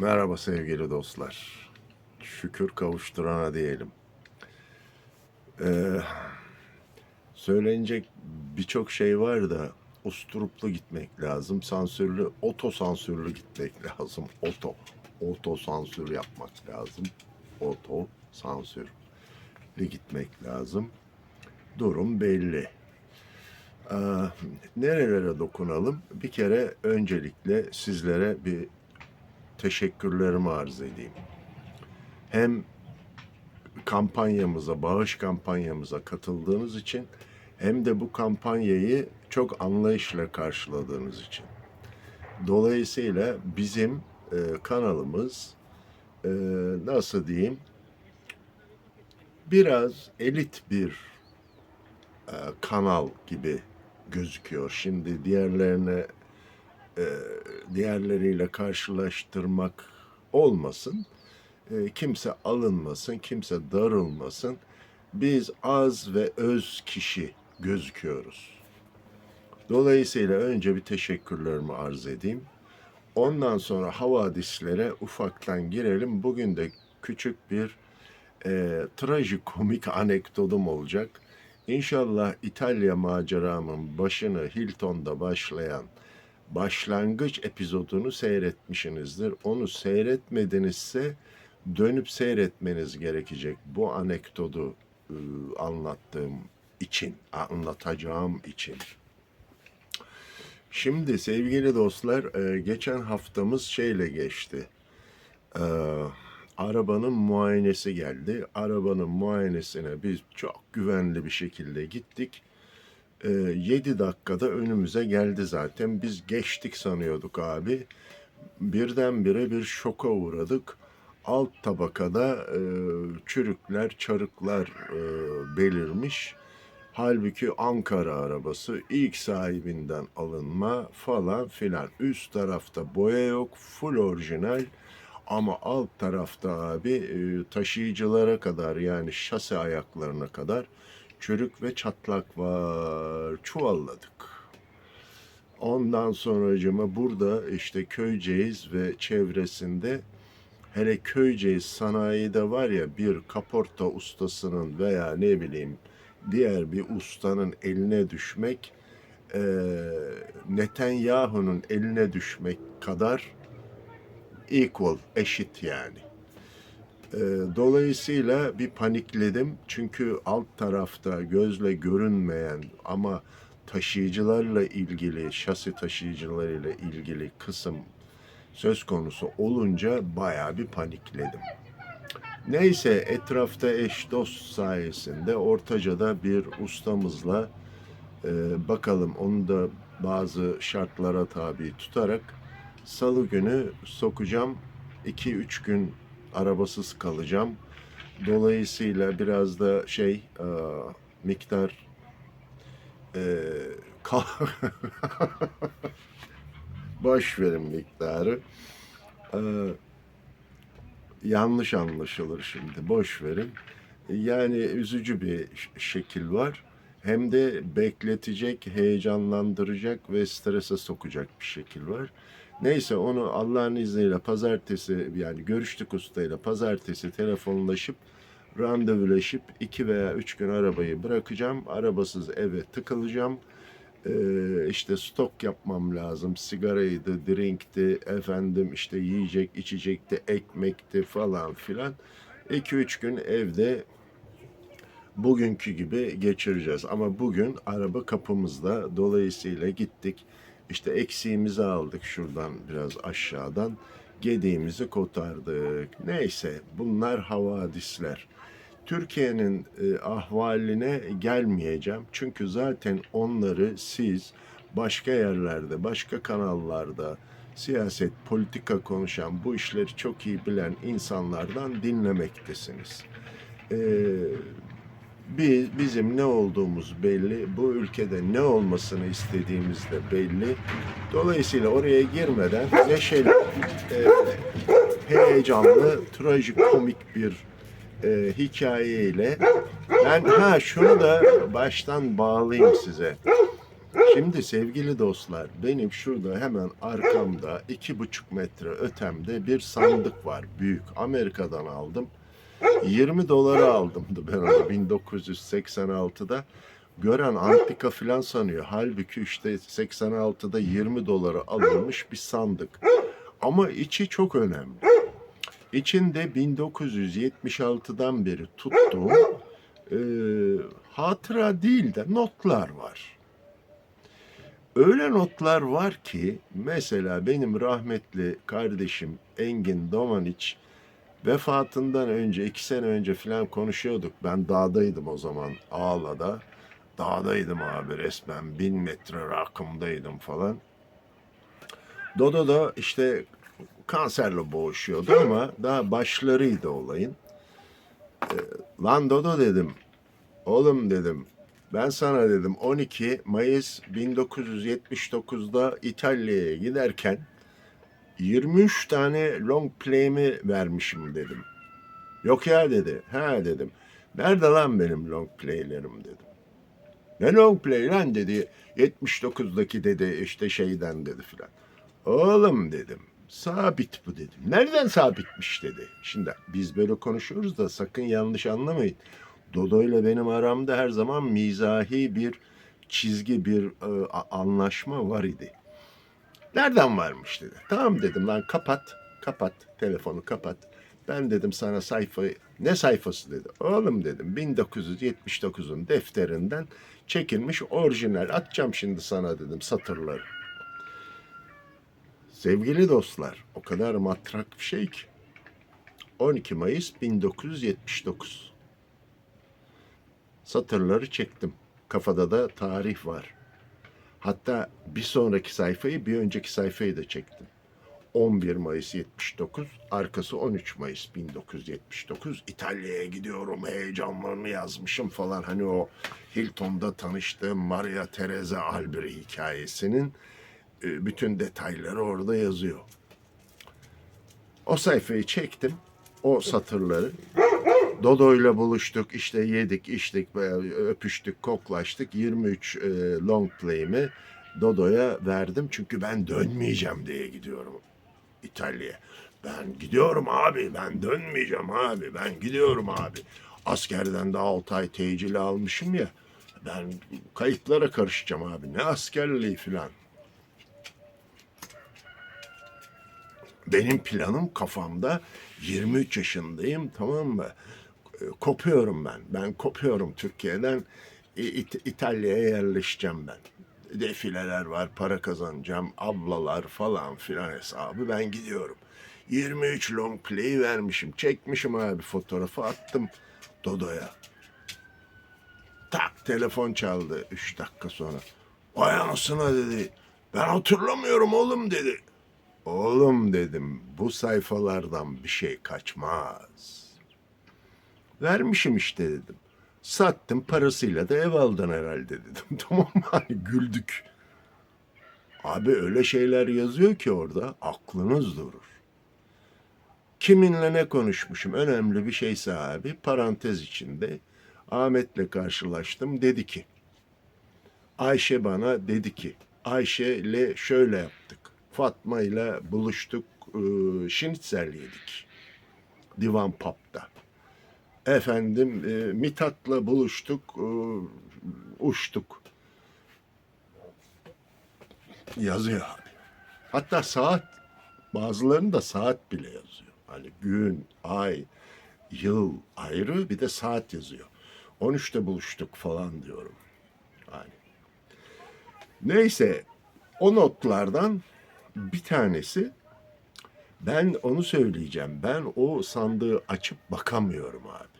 Merhaba sevgili dostlar. Şükür kavuşturana diyelim. Ee, söylenecek birçok şey var da usturuplu gitmek lazım. Sansürlü, otosansürlü gitmek lazım. Oto, otosansür yapmak lazım. Oto sansürlü gitmek lazım. Durum belli. Ee, nerelere dokunalım? Bir kere öncelikle sizlere bir teşekkürlerimi arz edeyim. Hem kampanyamıza, bağış kampanyamıza katıldığınız için hem de bu kampanyayı çok anlayışla karşıladığınız için. Dolayısıyla bizim e, kanalımız e, nasıl diyeyim biraz elit bir e, kanal gibi gözüküyor. Şimdi diğerlerine e, diğerleriyle karşılaştırmak olmasın. E, kimse alınmasın, kimse darılmasın. Biz az ve öz kişi gözüküyoruz. Dolayısıyla önce bir teşekkürlerimi arz edeyim. Ondan sonra havadislere ufaktan girelim. Bugün de küçük bir e, trajikomik anekdotum olacak. İnşallah İtalya maceramın başını Hilton'da başlayan başlangıç epizodunu seyretmişsinizdir. Onu seyretmedinizse dönüp seyretmeniz gerekecek. Bu anekdotu e, anlattığım için, anlatacağım için. Şimdi sevgili dostlar, e, geçen haftamız şeyle geçti. E, arabanın muayenesi geldi. Arabanın muayenesine biz çok güvenli bir şekilde gittik. 7 dakikada önümüze geldi zaten. Biz geçtik sanıyorduk abi. Birdenbire bir şoka uğradık. Alt tabakada e, çürükler, çarıklar e, belirmiş. Halbuki Ankara arabası ilk sahibinden alınma falan filan. Üst tarafta boya yok, full orijinal. Ama alt tarafta abi e, taşıyıcılara kadar yani şase ayaklarına kadar çürük ve çatlak var. Çuvalladık. Ondan sonracıma burada işte Köyceğiz ve çevresinde hele Köyceğiz sanayide var ya bir kaporta ustasının veya ne bileyim diğer bir ustanın eline düşmek e, Netanyahu'nun eline düşmek kadar equal, eşit yani. E, dolayısıyla bir panikledim. Çünkü alt tarafta gözle görünmeyen ama taşıyıcılarla ilgili, şasi taşıyıcılarıyla ilgili kısım söz konusu olunca bayağı bir panikledim. Neyse etrafta eş dost sayesinde Ortaca'da bir ustamızla e, bakalım onu da bazı şartlara tabi tutarak salı günü sokacağım. 2-3 gün arabasız kalacağım. Dolayısıyla biraz da şey e, miktar e, kal boş verin miktarı. E, yanlış anlaşılır şimdi. Boş verin. Yani üzücü bir şekil var. Hem de bekletecek, heyecanlandıracak ve strese sokacak bir şekil var. Neyse onu Allah'ın izniyle pazartesi yani görüştük ustayla pazartesi telefonlaşıp randevulaşıp iki veya üç gün arabayı bırakacağım. Arabasız eve tıkılacağım. Ee, işte stok yapmam lazım. Sigaraydı, drinkti, efendim işte yiyecek, içecekti, ekmekti falan filan. 2-3 gün evde bugünkü gibi geçireceğiz. Ama bugün araba kapımızda. Dolayısıyla gittik. İşte eksiğimizi aldık şuradan biraz aşağıdan. Gediğimizi kotardık. Neyse bunlar havadisler. Türkiye'nin e, ahvaline gelmeyeceğim. Çünkü zaten onları siz başka yerlerde, başka kanallarda siyaset, politika konuşan, bu işleri çok iyi bilen insanlardan dinlemektesiniz. Ee, biz, bizim ne olduğumuz belli, bu ülkede ne olmasını istediğimiz de belli. Dolayısıyla oraya girmeden neşeli, e, heyecanlı, trajikomik bir e, hikayeyle ben ha şunu da baştan bağlayayım size. Şimdi sevgili dostlar benim şurada hemen arkamda iki buçuk metre ötemde bir sandık var büyük Amerika'dan aldım 20 dolara aldımdı ben onu 1986'da gören antika filan sanıyor. Halbuki işte 86'da 20 dolara alınmış bir sandık. Ama içi çok önemli. İçinde 1976'dan beri tuttuğum e, hatıra değil de notlar var. Öyle notlar var ki mesela benim rahmetli kardeşim Engin Domaniç vefatından önce iki sene önce falan konuşuyorduk. Ben dağdaydım o zaman Ağla'da. Dağdaydım abi resmen bin metre rakımdaydım falan. Dodo da işte kanserle boğuşuyordu ama daha başlarıydı olayın. Ee, lan Dodo dedim. Oğlum dedim. Ben sana dedim 12 Mayıs 1979'da İtalya'ya giderken 23 tane long play'imi vermişim dedim. Yok ya dedi. Ha dedim. Nerede lan benim long play'lerim dedim. Ne long play lan dedi. 79'daki dedi işte şeyden dedi filan. Oğlum dedim. Sabit bu dedim. Nereden sabitmiş dedi. Şimdi biz böyle konuşuyoruz da sakın yanlış anlamayın. Dodo ile benim aramda her zaman mizahi bir çizgi, bir e, anlaşma var idi. Nereden varmış dedi. Tamam dedim lan kapat, kapat, telefonu kapat. Ben dedim sana sayfayı, ne sayfası dedi. Oğlum dedim 1979'un defterinden çekilmiş orijinal atacağım şimdi sana dedim satırları. Sevgili dostlar, o kadar matrak bir şey ki. 12 Mayıs 1979. Satırları çektim. Kafada da tarih var. Hatta bir sonraki sayfayı, bir önceki sayfayı da çektim. 11 Mayıs 79, arkası 13 Mayıs 1979. İtalya'ya gidiyorum heyecanlarını yazmışım falan. Hani o Hilton'da tanıştığım Maria Teresa Alberi hikayesinin e, bütün detayları orada yazıyor. O sayfayı çektim. O satırları. Dodo'yla buluştuk, işte yedik, içtik, böyle öpüştük, koklaştık. 23 e, long play'imi Dodo'ya verdim. Çünkü ben dönmeyeceğim diye gidiyorum İtalya'ya. Ben gidiyorum abi, ben dönmeyeceğim abi, ben gidiyorum abi. Askerden de 6 ay tecili almışım ya. Ben kayıtlara karışacağım abi. Ne askerliği filan. Benim planım kafamda 23 yaşındayım tamam mı? E, Kopuyorum ben. Ben kopuyorum Türkiye'den. İt- İtalya'ya yerleşeceğim ben. Defileler var, para kazanacağım, ablalar falan filan hesabı. Ben gidiyorum. 23 long play vermişim. Çekmişim abi fotoğrafı attım Dodo'ya. Tak telefon çaldı 3 dakika sonra. Vay anasına dedi. Ben hatırlamıyorum oğlum dedi. Oğlum dedim bu sayfalardan bir şey kaçmaz. Vermişim işte dedim. Sattım parasıyla da ev aldın herhalde dedim. Tamam mı? Hani güldük. Abi öyle şeyler yazıyor ki orada aklınız durur. Kiminle ne konuşmuşum önemli bir şeyse abi parantez içinde Ahmet'le karşılaştım dedi ki Ayşe bana dedi ki Ayşe ile şöyle yaptık. Fatma ile buluştuk. E, şinitzel yedik. Divan Pub'da. Efendim e, Mithat'la buluştuk. e, uçtuk. Yazıyor abi. Hatta saat bazılarında saat bile yazıyor. Hani gün, ay, yıl ayrı bir de saat yazıyor. 13'te buluştuk falan diyorum. Hani Neyse o notlardan bir tanesi ben onu söyleyeceğim. Ben o sandığı açıp bakamıyorum abi.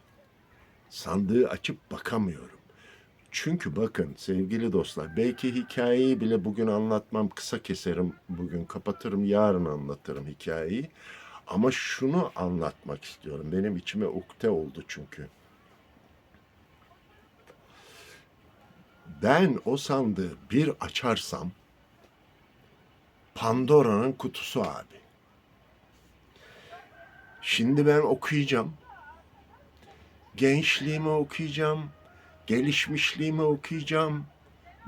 Sandığı açıp bakamıyorum. Çünkü bakın sevgili dostlar belki hikayeyi bile bugün anlatmam kısa keserim bugün kapatırım yarın anlatırım hikayeyi. Ama şunu anlatmak istiyorum. Benim içime ukde oldu çünkü. Ben o sandığı bir açarsam Pandora'nın kutusu abi. Şimdi ben okuyacağım. Gençliğimi okuyacağım. Gelişmişliğimi okuyacağım.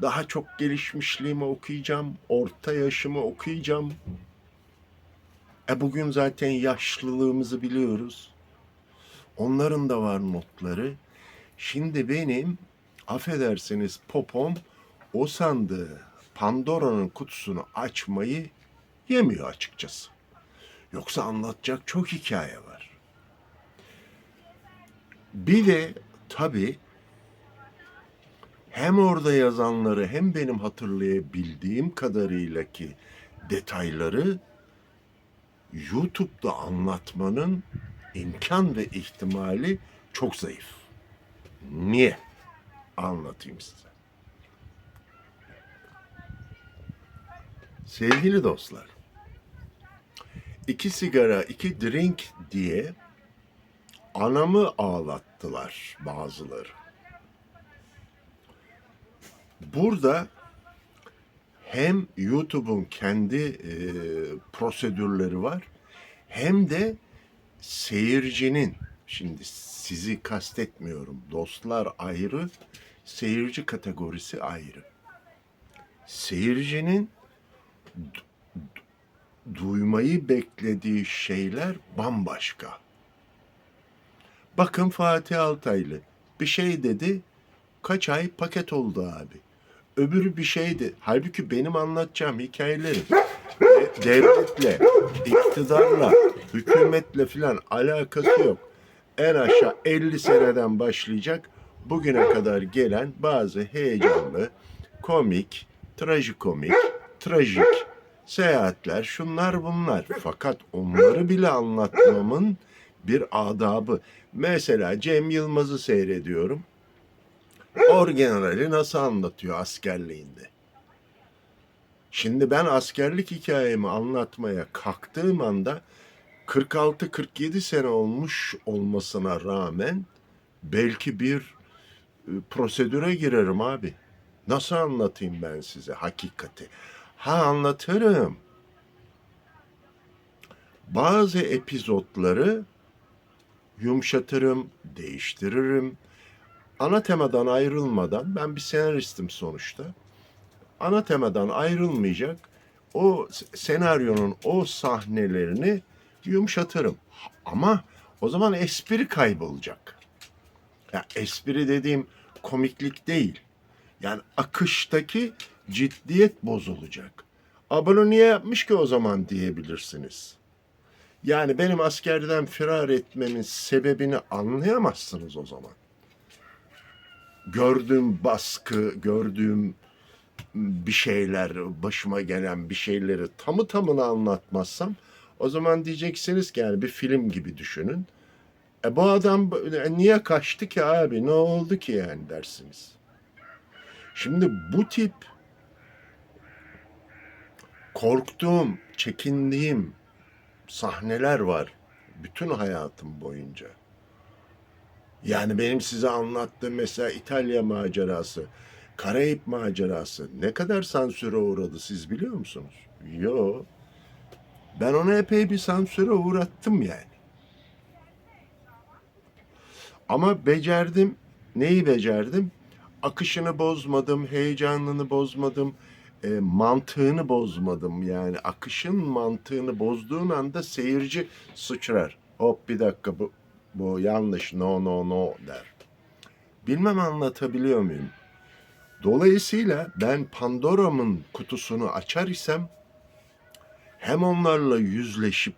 Daha çok gelişmişliğimi okuyacağım, orta yaşımı okuyacağım. E bugün zaten yaşlılığımızı biliyoruz. Onların da var notları. Şimdi benim affedersiniz popom o sandığı Pandora'nın kutusunu açmayı yemiyor açıkçası. Yoksa anlatacak çok hikaye var. Bir de tabii hem orada yazanları hem benim hatırlayabildiğim kadarıyla ki detayları YouTube'da anlatmanın imkan ve ihtimali çok zayıf. Niye? Anlatayım size. Sevgili dostlar, iki sigara, iki drink diye anamı ağlattılar bazıları. Burada hem YouTube'un kendi e, prosedürleri var hem de seyircinin şimdi sizi kastetmiyorum dostlar ayrı seyirci kategorisi ayrı seyircinin du- du- duymayı beklediği şeyler bambaşka bakın Fatih Altaylı bir şey dedi kaç ay paket oldu abi öbürü bir şeydi halbuki benim anlatacağım hikayelerim de- devletle, iktidarla, hükümetle filan alakası yok. En aşağı 50 seneden başlayacak bugüne kadar gelen bazı heyecanlı, komik, trajikomik, trajik seyahatler şunlar bunlar. Fakat onları bile anlatmamın bir adabı. Mesela Cem Yılmaz'ı seyrediyorum. Orgenerali nasıl anlatıyor askerliğinde? Şimdi ben askerlik hikayemi anlatmaya kalktığım anda 46-47 sene olmuş olmasına rağmen belki bir e, prosedüre girerim abi. Nasıl anlatayım ben size hakikati? Ha anlatırım. Bazı epizotları yumuşatırım, değiştiririm. Ana temadan ayrılmadan ben bir senaristim sonuçta ana temadan ayrılmayacak o senaryonun o sahnelerini yumuşatırım. Ama o zaman espri kaybolacak. Ya espri dediğim komiklik değil. Yani akıştaki ciddiyet bozulacak. A bunu niye yapmış ki o zaman diyebilirsiniz. Yani benim askerden firar etmemin sebebini anlayamazsınız o zaman. Gördüğüm baskı, gördüğüm bir şeyler, başıma gelen bir şeyleri tamı tamına anlatmazsam o zaman diyeceksiniz ki yani bir film gibi düşünün. E bu adam e, niye kaçtı ki abi? Ne oldu ki yani dersiniz. Şimdi bu tip korktuğum, çekindiğim sahneler var bütün hayatım boyunca. Yani benim size anlattığım mesela İtalya macerası, Karayip macerası ne kadar sansüre uğradı siz biliyor musunuz? Yo. Ben ona epey bir sansüre uğrattım yani. Ama becerdim. Neyi becerdim? Akışını bozmadım, heyecanını bozmadım, e, mantığını bozmadım. Yani akışın mantığını bozduğun anda seyirci sıçrar. Hop bir dakika bu, bu yanlış, no no no der. Bilmem anlatabiliyor muyum? Dolayısıyla ben Pandora'mın kutusunu açar isem hem onlarla yüzleşip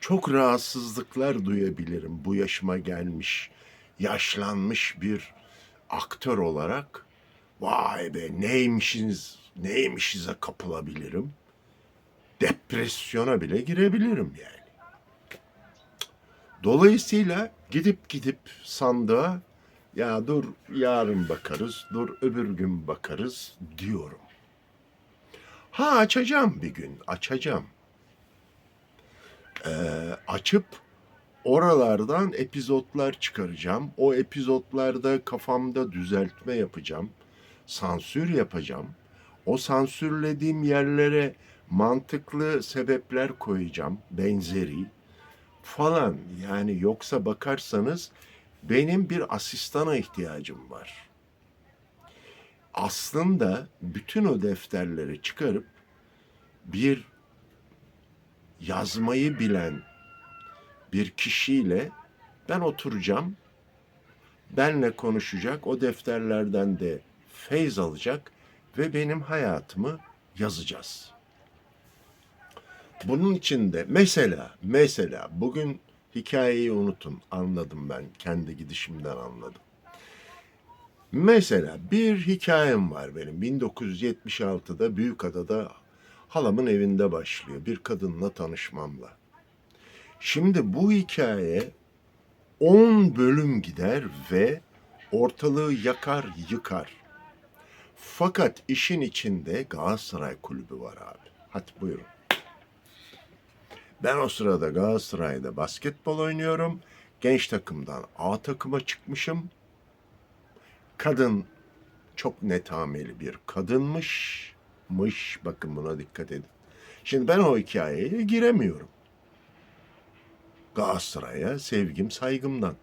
çok rahatsızlıklar duyabilirim bu yaşıma gelmiş, yaşlanmış bir aktör olarak. Vay be neymişiz, neymişize kapılabilirim. Depresyona bile girebilirim yani. Dolayısıyla gidip gidip sandığa ya dur yarın bakarız, dur öbür gün bakarız diyorum. Ha açacağım bir gün, açacağım. Ee, açıp oralardan epizotlar çıkaracağım. O epizotlarda kafamda düzeltme yapacağım. Sansür yapacağım. O sansürlediğim yerlere mantıklı sebepler koyacağım. Benzeri falan. Yani yoksa bakarsanız benim bir asistana ihtiyacım var. aslında bütün o defterleri çıkarıp bir yazmayı bilen bir kişiyle ben oturacağım. Benle konuşacak, o defterlerden de feyz alacak ve benim hayatımı yazacağız. Bunun için de mesela mesela bugün hikayeyi unutun. Anladım ben. Kendi gidişimden anladım. Mesela bir hikayem var benim. 1976'da Büyükada'da halamın evinde başlıyor. Bir kadınla tanışmamla. Şimdi bu hikaye 10 bölüm gider ve ortalığı yakar yıkar. Fakat işin içinde Galatasaray kulübü var abi. Hadi buyurun. Ben o sırada Galatasaray'da basketbol oynuyorum. Genç takımdan A takıma çıkmışım. Kadın çok netameli bir kadınmış. Mış. Bakın buna dikkat edin. Şimdi ben o hikayeye giremiyorum. Galatasaray'a sevgim saygımdan.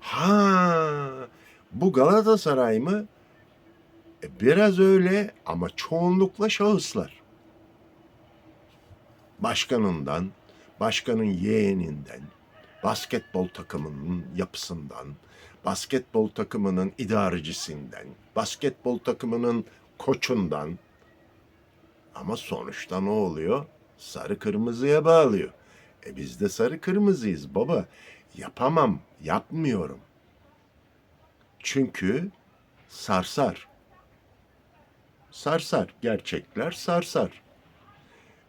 Ha, bu Galatasaray mı? E, biraz öyle ama çoğunlukla şahıslar. Başkanından, başkanın yeğeninden, basketbol takımının yapısından, basketbol takımının idarecisinden, basketbol takımının koçundan. Ama sonuçta ne oluyor? Sarı kırmızıya bağlıyor. E biz de sarı kırmızıyız baba. Yapamam, yapmıyorum. Çünkü sarsar. Sarsar, gerçekler sarsar.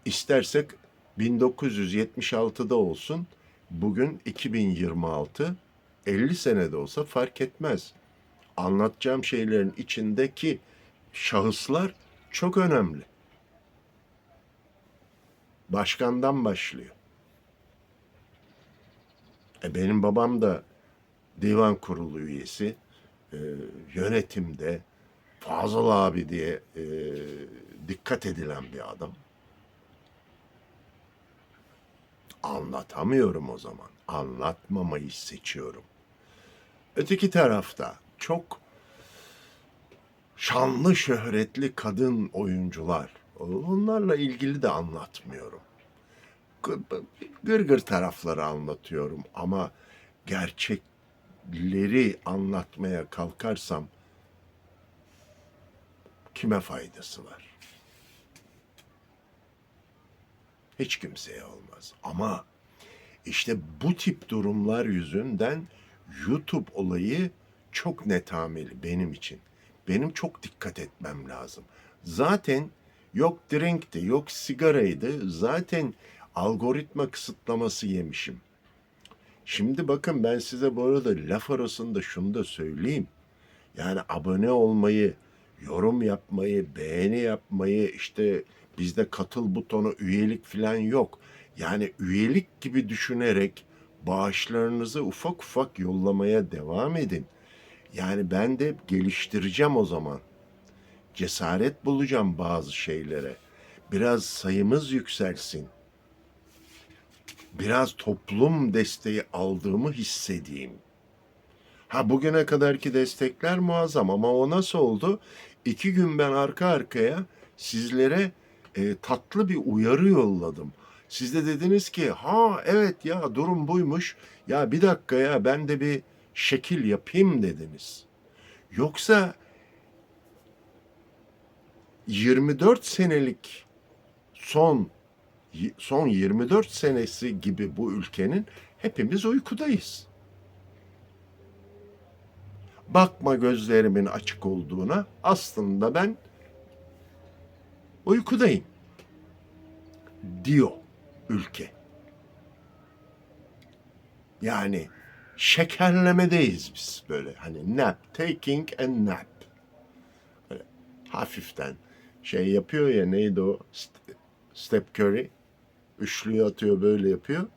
İstersek 1976'da olsun, bugün 2026, 50 senede olsa fark etmez. Anlatacağım şeylerin içindeki şahıslar çok önemli. Başkandan başlıyor. E benim babam da divan kurulu üyesi, e, yönetimde Fazıl abi diye e, dikkat edilen bir adam. Anlatamıyorum o zaman. Anlatmamayı seçiyorum. Öteki tarafta çok şanlı şöhretli kadın oyuncular. Onlarla ilgili de anlatmıyorum. Gırgır tarafları anlatıyorum ama gerçekleri anlatmaya kalkarsam kime faydası var? Hiç kimseye olmaz. Ama işte bu tip durumlar yüzünden YouTube olayı çok netameli benim için. Benim çok dikkat etmem lazım. Zaten yok drinkti, yok sigaraydı. Zaten algoritma kısıtlaması yemişim. Şimdi bakın ben size bu arada laf arasında şunu da söyleyeyim. Yani abone olmayı, yorum yapmayı, beğeni yapmayı, işte bizde katıl butonu, üyelik falan yok. Yani üyelik gibi düşünerek bağışlarınızı ufak ufak yollamaya devam edin. Yani ben de geliştireceğim o zaman. Cesaret bulacağım bazı şeylere. Biraz sayımız yükselsin. Biraz toplum desteği aldığımı hissedeyim. Ha bugüne kadarki destekler muazzam ama o nasıl oldu? İki gün ben arka arkaya sizlere e, tatlı bir uyarı yolladım. Siz de dediniz ki ha evet ya durum buymuş. Ya bir dakika ya ben de bir şekil yapayım dediniz. Yoksa 24 senelik son son 24 senesi gibi bu ülkenin hepimiz uykudayız. Bakma gözlerimin açık olduğuna aslında ben uykudayım diyor ülke. Yani şekerlemedeyiz biz böyle hani nap, taking a nap. Böyle hafiften şey yapıyor ya neydi o Step Curry üçlüyü atıyor böyle yapıyor.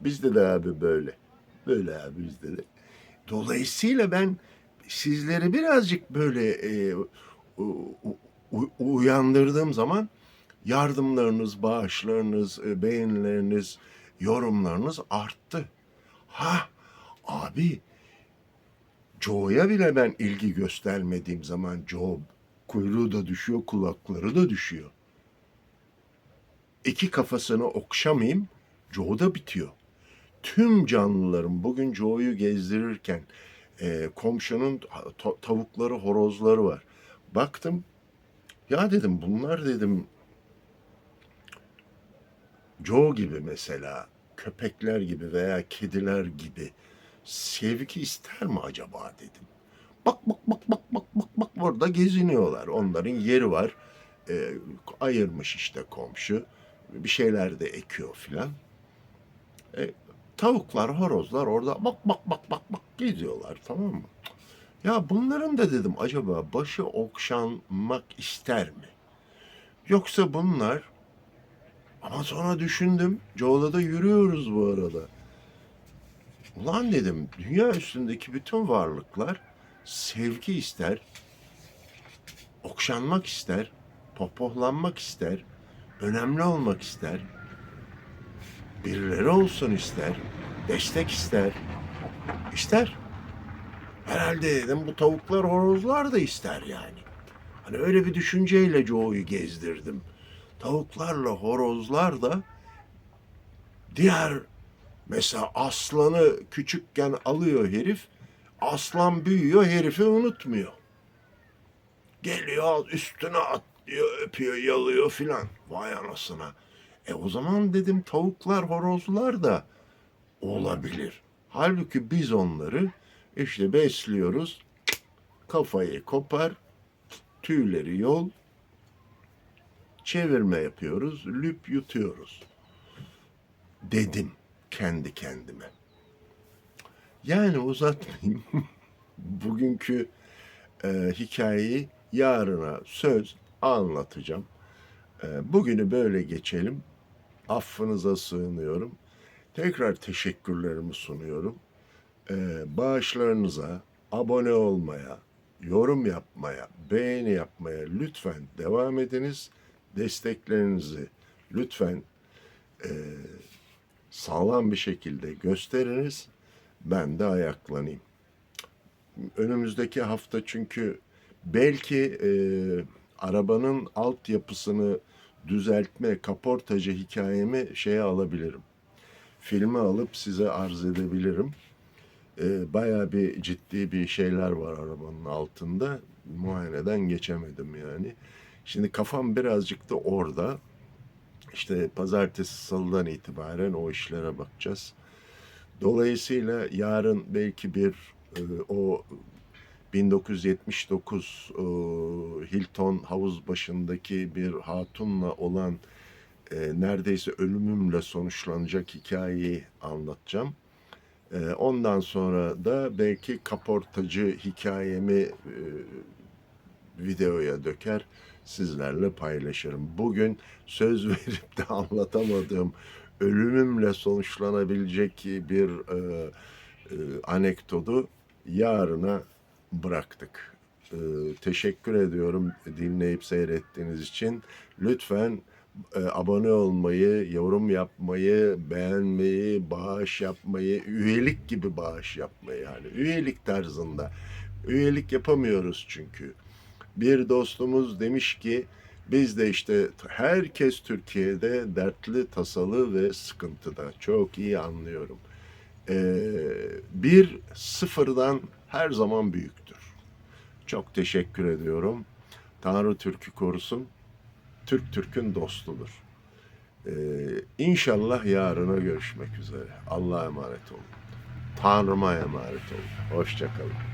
Bizde de abi böyle. Böyle abi bizde de. Dolayısıyla ben sizleri birazcık böyle e, uyandırdığım zaman yardımlarınız, bağışlarınız, e, beğenileriniz, yorumlarınız arttı. Ha abi Joe'ya bile ben ilgi göstermediğim zaman Joe kuyruğu da düşüyor, kulakları da düşüyor. İki kafasını okşamayayım, Joe da bitiyor. Tüm canlıların bugün Joe'yu gezdirirken e, komşunun ta- tavukları, horozları var. Baktım, ya dedim bunlar dedim Joe gibi mesela köpekler gibi veya kediler gibi sevgi ister mi acaba dedim. Bak bak bak bak bak bak bak burada geziniyorlar. Onların yeri var. Ee, ayırmış işte komşu. Bir şeyler de ekiyor filan. E, tavuklar, horozlar orada bak bak bak bak bak geziyorlar tamam mı? Ya bunların da dedim acaba başı okşanmak ister mi? Yoksa bunlar ama sonra düşündüm. Joel'da da yürüyoruz bu arada. Ulan dedim dünya üstündeki bütün varlıklar sevgi ister, okşanmak ister, pohpohlanmak ister, önemli olmak ister, birileri olsun ister, destek ister, ister. Herhalde dedim bu tavuklar horozlar da ister yani. Hani öyle bir düşünceyle Joe'yu gezdirdim. Tavuklarla horozlar da diğer mesela aslanı küçükken alıyor herif. Aslan büyüyor herifi unutmuyor. Geliyor üstüne atlıyor, öpüyor, yalıyor filan. Vay anasına. E o zaman dedim tavuklar, horozlar da olabilir. Halbuki biz onları işte besliyoruz. Kafayı kopar, tüyleri yol, çevirme yapıyoruz, lüp yutuyoruz. Dedim kendi kendime. Yani uzatmayayım. Bugünkü e, hikayeyi yarına söz anlatacağım. E, bugünü böyle geçelim. Affınıza sığınıyorum. Tekrar teşekkürlerimi sunuyorum. E, bağışlarınıza, abone olmaya, yorum yapmaya, beğeni yapmaya lütfen devam ediniz. Desteklerinizi lütfen e, sağlam bir şekilde gösteriniz. Ben de ayaklanayım. Önümüzdeki hafta çünkü belki e, arabanın altyapısını düzeltme, kaportacı hikayemi şeye alabilirim. Filme alıp size arz edebilirim. E, bayağı bir ciddi bir şeyler var arabanın altında. Muayeneden geçemedim yani. Şimdi kafam birazcık da orada. İşte pazartesi salıdan itibaren o işlere bakacağız. Dolayısıyla yarın belki bir e, o 1979 e, Hilton havuz başındaki bir hatunla olan e, neredeyse ölümümle sonuçlanacak hikayeyi anlatacağım. E, ondan sonra da belki kaportacı hikayemi videoya döker sizlerle paylaşırım. Bugün söz verip de anlatamadığım ölümümle sonuçlanabilecek bir e, anekdotu yarına bıraktık. E, teşekkür ediyorum dinleyip seyrettiğiniz için. Lütfen e, abone olmayı, yorum yapmayı, beğenmeyi, bağış yapmayı, üyelik gibi bağış yapmayı yani üyelik tarzında. Üyelik yapamıyoruz çünkü. Bir dostumuz demiş ki biz de işte herkes Türkiye'de dertli, tasalı ve sıkıntıda. Çok iyi anlıyorum. Ee, bir sıfırdan her zaman büyüktür. Çok teşekkür ediyorum. Tanrı Türk'ü korusun. Türk Türk'ün dostudur. Ee, inşallah yarına görüşmek üzere. Allah'a emanet olun. Tanrıma emanet olun. Hoşçakalın.